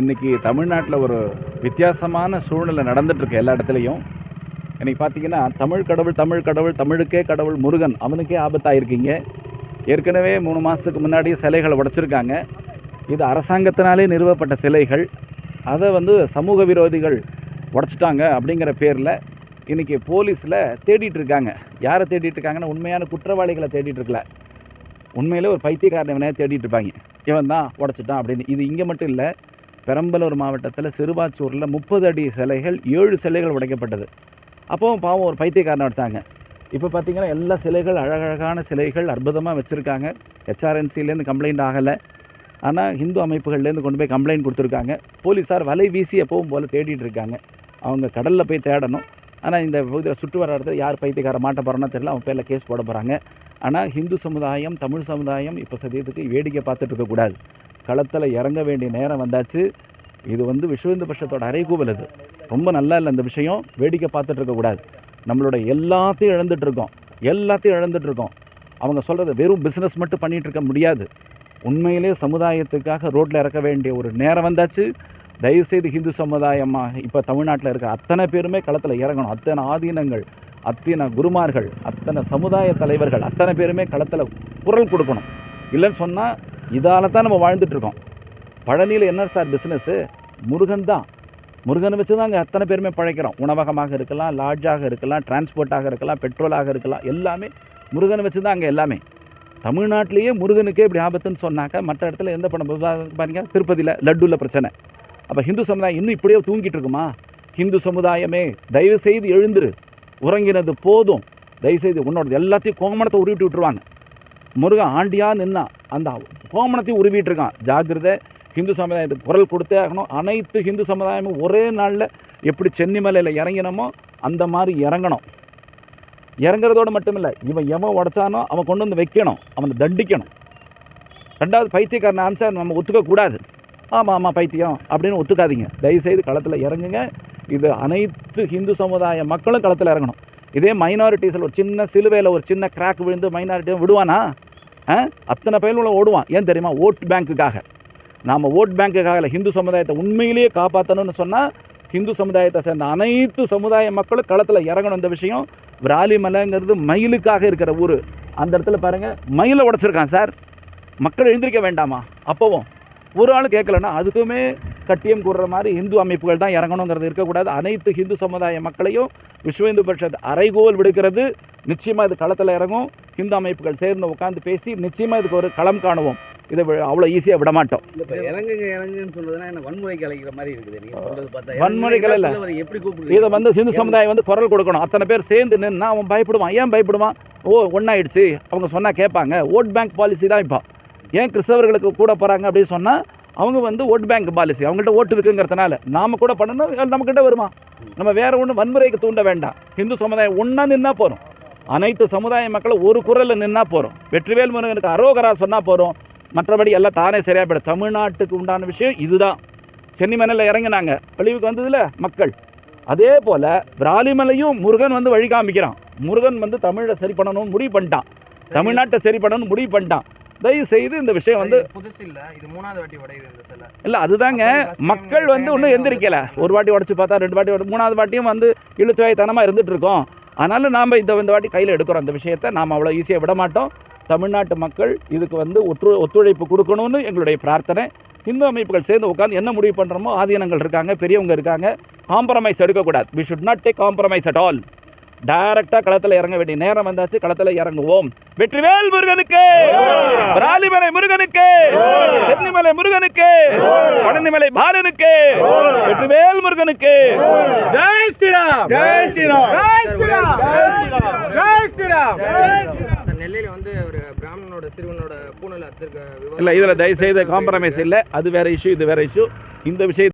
இன்னைக்கு தமிழ்நாட்டில் ஒரு வித்தியாசமான சூழ்நிலை நடந்துட்டுருக்கு எல்லா இடத்துலையும். இன்னைக்கு பார்த்தீங்கன்னா தமிழ் கடவுள் தமிழ் கடவுள் தமிழுக்கே கடவுள் முருகன் அவனுக்கே ஆபத்தாயிருக்கீங்க. ஏற்கனவே மூணு மாதத்துக்கு முன்னாடியே சிலைகளை உடைச்சிருக்காங்க. இது அரசாங்கத்தினாலே நிறுவப்பட்ட சிலைகள். அதை வந்து சமூக விரோதிகள் உடைச்சிட்டாங்க அப்படிங்கிற பேரில் இன்னைக்கு போலீஸில் தேடிட்டு இருக்காங்க யாரை தேடிட்டு இருக்காங்கன்னா உண்மையான குற்றவாளிகளை தேடிட்டு இருக்கல உண்மையிலே ஒரு பைத்தியக்காரனை தேடிட்டு இருப்பாங்க இவன் தான் உடைச்சிட்டான் அப்படின்னு. இது இங்கே மட்டும் இல்லை பெரம்பலூர் மாவட்டத்தில் சிறுபாச்சூரில் முப்பது அடி சிலைகள் ஏழு சிலைகள் உடைக்கப்பட்டது. அப்போவும் பாவம் ஒரு பைத்தியக்காரனை எடுத்தாங்க இப்போ பார்த்தீங்கன்னா எல்லா சிலைகள் அழகழகான சிலைகள் அற்புதமாக வச்சுருக்காங்க. ஹெச்ஆர்என்சிலேருந்து கம்ப்ளைண்ட் ஆகலை. ஆனால் ஹிந்து அமைப்புகள்லேருந்து கொண்டு போய் கம்ப்ளைண்ட் கொடுத்துருக்காங்க. போலீஸார் வலை வீசி எப்பவும் போல் தேடிட்டு இருக்காங்க. அவங்க கடலில் போய் தேடணும். ஆனால் இந்த பகுதியில் சுற்று வர இடத்துல யார் பைத்தியக்கார மாட்ட போகிறோன்னா தெரியல அவன் பேரில் கேஸ் போட போகிறாங்க ஆனால் ஹிந்து சமுதாயம் தமிழ் சமுதாயம் இப்போ சதியத்துக்கு வேடிக்கை பார்த்துட்டு இருக்கக்கூடாது களத்தில் இறங்க வேண்டிய நேரம் வந்தாச்சு. இது வந்து விஸ்வந்து பட்சத்தோட அறைகூவல் இது ரொம்ப நல்லா இல்லை இந்த விஷயம். வேடிக்கை பார்த்துட்டு இருக்கக்கூடாது நம்மளோட எல்லாத்தையும் இழந்துட்டுருக்கோம் எல்லாத்தையும் இழந்துட்டுருக்கோம் அவங்க சொல்கிறது வெறும் பிஸ்னஸ் மட்டும் பண்ணிகிட்டு இருக்க முடியாது. உண்மையிலே சமுதாயத்துக்காக ரோட்டில் இறக்க வேண்டிய ஒரு நேரம் வந்தாச்சு. தயவுசெய்து ஹிந்து சமுதாயமாக இப்போ தமிழ்நாட்டில் இருக்க அத்தனை பேருமே களத்தில் இறங்கணும். அத்தனை ஆதீனங்கள் அத்தனை குருமார்கள் அத்தனை சமுதாய தலைவர்கள் அத்தனை பேருமே களத்தில் குரல் கொடுக்கணும். இல்லைன்னு சொன்னால் இதால் தான் நம்ம வாழ்ந்துட்டு இருக்கோம். பழனியில் என்ன சார் பிஸ்னஸ்ஸு முருகன் தான். முருகனை வச்சு தான் அங்கே அத்தனை பேருமே பழைக்கிறோம். உணவகமாக இருக்கலாம் லாட்ஜாக இருக்கலாம் டிரான்ஸ்போர்ட்டாக இருக்கலாம் பெட்ரோலாக இருக்கலாம் எல்லாமே முருகனை வச்சு தான் அங்கே எல்லாமே. தமிழ்நாட்டிலேயே முருகனுக்கே இப்படி ஆபத்துன்னு சொன்னாக்கா மற்ற இடத்துல எந்த படம் பாருங்க திருப்பதியில் லட்டுவில் பிரச்சனை. அப்போ ஹிந்து சமுதாயம் இன்னும் இப்படியே தூங்கிட்டு இருக்குமா? ஹிந்து சமுதாயமே தயவு செய்து எழுந்துரு. உறங்கினது போதும். தயவு செய்து உன்னோட எல்லாத்தையும் கோமணத்தை உருவிட்டு விட்டுருவாங்க முருகன் ஆண்டியாக நின்னா அந்த கோமணத்தையும் உருவிட்டு இருக்கான் ஜாக்கிரதை ஹிந்து சமுதாயத்துக்கு குரல் கொடுத்தே ஆகணும். அனைத்து ஹிந்து சமுதாயமும் ஒரே நாளில் எப்படி சென்னிமலையில் இறங்கினமோ அந்த மாதிரி இறங்கணும். இறங்குறதோடு மட்டும் இல்லை இவன் எவன் உடச்சானோ அவன் கொண்டு வந்து வைக்கணும். அவனை தண்டிக்கணும். ரெண்டாவது பைத்தியக்காரன் அனுப்பிச்சா நம்ம ஒத்துக்கக்கூடாது. ஆமாம் ஆமாம் பைத்தியம் அப்படின்னு ஒத்துக்காதீங்க. தயவுசெய்து களத்தில் இறங்குங்க. இது அனைத்து ஹிந்து சமுதாய மக்களும் களத்தில் இறங்கணும். இதே மைனாரிட்டிஸில் ஒரு சின்ன சிலுவையில் ஒரு சின்ன கிராக் விழுந்து மைனாரிட்டி விடுவானா? ஆ? அத்தனை பயிலுள்ள ஓடுவான். ஏன் தெரியுமா? ஓட் பேங்க்குக்காக நாம் ஓட் பேங்க்குக்காக இல்லை ஹிந்து சமுதாயத்தை உண்மையிலேயே காப்பாற்றணும்னு சொன்னால் ஹிந்து சமுதாயத்தை சேர்ந்த அனைத்து சமுதாய மக்களும் களத்தில் இறங்கணும். இந்த விஷயம் விராலிமலைங்கிறது மயிலுக்காக இருக்கிற ஊர். அந்த இடத்துல பாருங்கள் மயிலை உடைச்சிருக்கான் சார். மக்கள் எழுந்திருக்க வேண்டாமா? அப்போவும். ஒரு ஆள் கேட்கலன்னா அதுக்குமே கட்டியம் கூடுற மாதிரி இந்து அமைப்புகள் தான் இறங்கணுங்கிறது இருக்கக்கூடாது. அனைத்து ஹிந்து சமுதாய மக்களையும் விஸ்வ இந்து பரிஷத் அறைகோல் விடுக்கிறது. நிச்சயமாக இது களத்தில் இறங்கும். ஹிந்து அமைப்புகள் சேர்ந்து உட்காந்து பேசி நிச்சயமாக இதுக்கு ஒரு களம் காணுவோம். இதை அவ்வளோ ஈஸியாக விட மாட்டோம் இப்ப இறங்குங்க இறங்குன்னு சொல்றதுனா என்ன வன்முறைக்கு அழைக்கிற மாதிரி இருக்குது. நீங்க சொல்றது பார்த்தா வன்முறைகள் இல்ல. எப்படி இதை வந்து ஹிந்து சமுதாயம் வந்து குரல் கொடுக்கணும். அத்தனை பேர் சேர்ந்து நின்னா அவன் பயப்படுவான். ஏன் பயப்படுவான்? ஓ ஒன்றாயிடுச்சு அவங்க சொன்னால் கேட்பாங்க. ஓட் பேங்க் பாலிசி தான் இப்போ. ஏன் கிறிஸ்தவர்களுக்கு கூட போகிறாங்க அப்படின்னு சொன்னால் அவங்க வந்து ஓட் பேங்க் பாலிசி அவங்கள்ட்ட ஓட்டு இருக்குங்கிறதுனால நாம் கூட பண்ணணும் நம்மக்கிட்ட வருமா? நம்ம வேறு ஒன்றும் வன்முறைக்கு தூண்ட வேண்டாம். ஹிந்து சமுதாயம் ஒன்றா நின்னா போகிறோம் அனைத்து சமுதாய மக்களும் ஒரு குரலில் நின்னா போகிறோம் வெற்றிவேல் முருகனுக்கு அரோகரா சொன்னால் போகிறோம் மற்றபடி எல்லாம் தானே சரியாக போயிடும். தமிழ்நாட்டுக்கு உண்டான விஷயம் இதுதான். சென்னிமலையில் இறங்கினாங்க. வெளிவுக்கு வந்ததில்ல மக்கள். அதே போல் பிராலிமலையும் முருகன் வந்து வழி காமிக்கிறான். முருகன் வந்து தமிழை சரி பண்ணணும்னு முடிவு பண்ணிட்டான். தமிழ்நாட்டை சரி பண்ணணும்னு முடிவு பண்ணிட்டான். தயவு செய்து இந்த விஷயம் வந்து இல்ல இது மூணாவது வாட்டி உடையுது இந்த சிலை. இல்லை அதுதாங்க. மக்கள் வந்து இன்னும் எந்திரிக்கல. ஒரு வாட்டி உடச்சி பார்த்தா ரெண்டு வாட்டி உடச்சு மூணாவது வாட்டியும் வந்து இழுத்துவாய்த்தனமாக இருந்துட்டு இருக்கோம். அதனால நாம் இந்த இந்த வாட்டி கையில் எடுக்கிறோம். அந்த விஷயத்தை நாம் அவ்வளோ ஈஸியாக விட மாட்டோம். தமிழ்நாட்டு மக்கள் இதுக்கு வந்து ஒத்து ஒத்துழைப்பு கொடுக்கணும்னு எங்களுடைய பிரார்த்தனை. இந்து அமைப்புகள் சேர்ந்து உட்காந்து என்ன முடிவு பண்ணுறோமோ ஆதீனங்கள் இருக்காங்க பெரியவங்க இருக்காங்க. காம்ப்ரமைஸ் எடுக்கக்கூடாது. We should not take compromise at all டைரக்டாக களத்தில் இறங்க வேண்டிய நேரம் வந்தாச்சு. களத்தில் இறங்குவோம். வெற்றிவேல் முருகனுக்கு! ராலிமலை முருகனுக்கு! சென்னிமலை முருகனுக்கு! பழனிமலை பாலனுக்கு! வெற்றிவேல் முருகனுக்கு! ஜெய் ஸ்ரீராம்! ஜெய் ஸ்ரீராம்! ஜெய் ஸ்ரீராம்! ஜெய் ஸ்ரீராம்! நெல்லையில வந்து ஒரு பிராமணனோட சிறுவனோட பூனல் அத்திருக்க இல்லை இதில் தயவுசெய்து காம்ப்ரமைஸ் இல்லை. அது வேற இஷ்யூ இது வேற இஷ்யூ இந்த விஷயம்